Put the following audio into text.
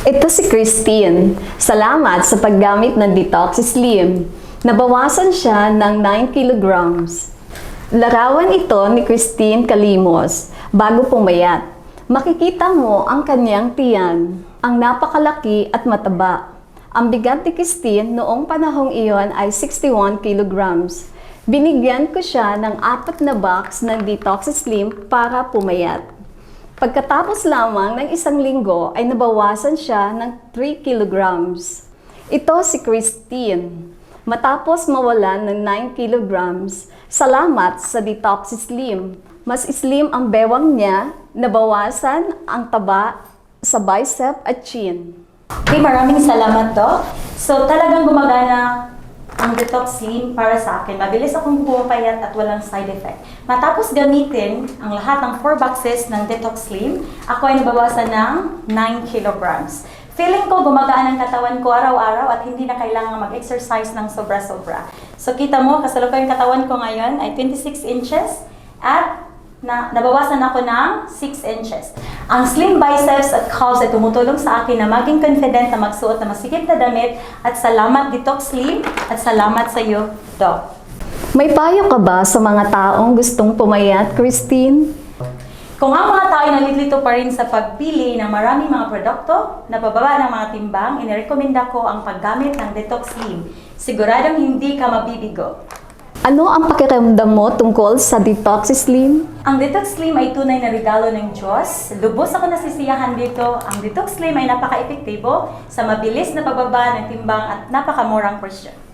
Ito si Christine. Salamat sa paggamit ng Detox Slim. Nabawasan siya ng 9 kilograms. Larawan ito ni Christine Kalimos bago pumayat. Makikita mo ang kanyang tiyan, ang napakalaki at mataba. Ang bigat ni Christine noong panahong iyon ay 61 kilograms. Binigyan ko siya ng apat na box ng Detox Slim para pumayat. Pagkatapos lamang ng isang linggo ay nabawasan siya ng 3 kilograms. Ito si Christine. Matapos mawalan ng 9 kilograms, salamat sa Detox Slim. Mas slim ang bewang niya, nabawasan ang taba sa bicep at chin. Okay, maraming salamat, Doc. So, talagang gumagana ang Detox Slim para sa akin. Mabilis akong pumapayat at walang side effect. Matapos gamitin ang lahat ng 4 boxes ng Detox Slim, ako ay nabawasan ng 9 kilograms. Feeling ko gumagaan ang katawan ko araw-araw at hindi na kailangan mag-exercise ng sobra-sobra. So kita mo, kasalukuyan yung katawan ko ngayon ay 26 inches at na, nabawasan ako ng 6 inches. Ang slim biceps at calves ay tumutulong sa akin na maging confident na magsuot ng masikip na damit at salamat Detox Slim at salamat sa iyo, Doc. May payo ka ba sa mga taong gustong pumayat, Christine? Kung ang mga tao ay nalilito pa rin sa pagpili ng maraming mga produkto na pababa ng mga timbang, inirekomenda ko ang paggamit ng Detox Slim. Siguradong hindi ka mabibigo. Ano ang pakiramdam mo tungkol sa Detox Slim? Ang Detox Slim ay tunay na regalo ng Diyos. Lubos ako nasisiyahan dito. Ang Detox Slim ay napaka-epektibo sa mabilis na pagbaba ng timbang at napakamurang presyo.